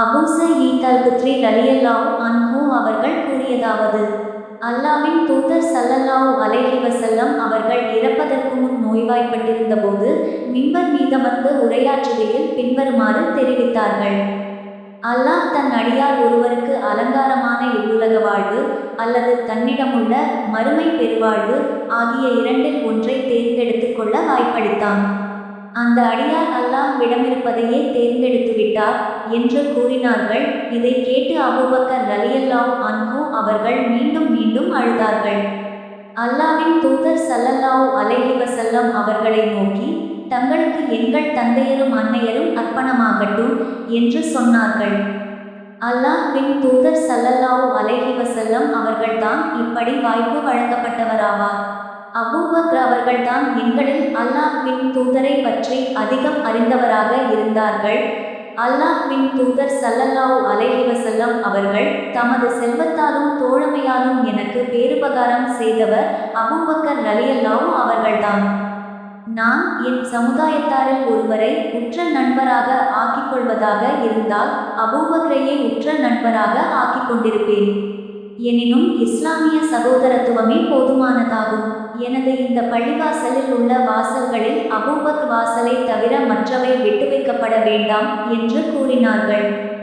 அபூச ஈத்தல் புத்ரி ரலியல்லாஹு அன்ஹு அவர்கள் கூறியதாவது அல்லாவின் தூதர் ஸல்லல்லாஹு அலைஹி வசல்லம் அவர்கள் இறப்பதற்கு முன் நோய்வாய்ப்பட்டிருந்தபோது மின்பர் மீதமர்ந்து உரையாற்றுகையில் பின்வருமாறு தெரிவித்தார்கள். அல்லாஹ் தன் அடியார் ஒருவருக்கு அலங்காரமான இவ்வுலக வாழ்வு அல்லது தன்னிடமுள்ள மறுமை பெருவாழ்வு ஆகிய இரண்டில் ஒன்றை தேர்ந்தெடுத்துக் கொள்ள வாய்ப்பளித்தான். அந்த அடியார் அல்லாஹ்விடமிருப்பதையே தேர்ந்தெடுத்து விட்டார் என்று கூறினார்கள். இதை கேட்டு அபுபக்கர் ரலியல்லாம் அன்ஹு அவர்கள் மீண்டும் மீண்டும் அழுதார்கள். அல்லாவின் தூதர் சல்லல்லாஹ் அலைஹி வஸல்லம் அவர்களை நோக்கி தங்களுக்கு எங்கள் தந்தையரும் அன்னையரும் அர்ப்பணமாகட்டும் என்று சொன்னார்கள். அல்லாஹ்வின் தூதர் சல்லல்லாஹ் அலைஹி வஸல்லம் அவர்கள்தான் இப்படி வாய்ப்பு வழங்கப்பட்டவர். அவர்கள்தான் எங்களில் அல்லாஹ்வின் தூதரை பற்றி அதிகம் அறிந்தவராக இருந்தார்கள். அல்லாஹ்வின் தூதர் சல்லல்லாஹ் அலைஹி வஸல்லம் அவர்கள் தமது செல்வத்தாலும் தோழமையாலும் எனக்கு பேருபகாரம் செய்தவர் அபூபக்கர் ரலியல்லாஹு அவர்கள்தான். நான் என் சமுதாயத்தாரில் ஒருவரை உற்ற நண்பராக ஆக்கிக் கொள்வதாக இருந்தால் அபூபக்கரையே உற்ற நண்பராக ஆக்கிக் கொண்டிருப்பேன். எனினும் இஸ்லாமிய சகோதரத்துவமே போதுமானதாகும். எனது இந்த பள்ளிவாசலில் உள்ள வாசல்களில் அபூபத் வாசலை தவிர மற்றவை விட்டு வைக்கப்பட வேண்டாம் என்று கூறினார்கள்.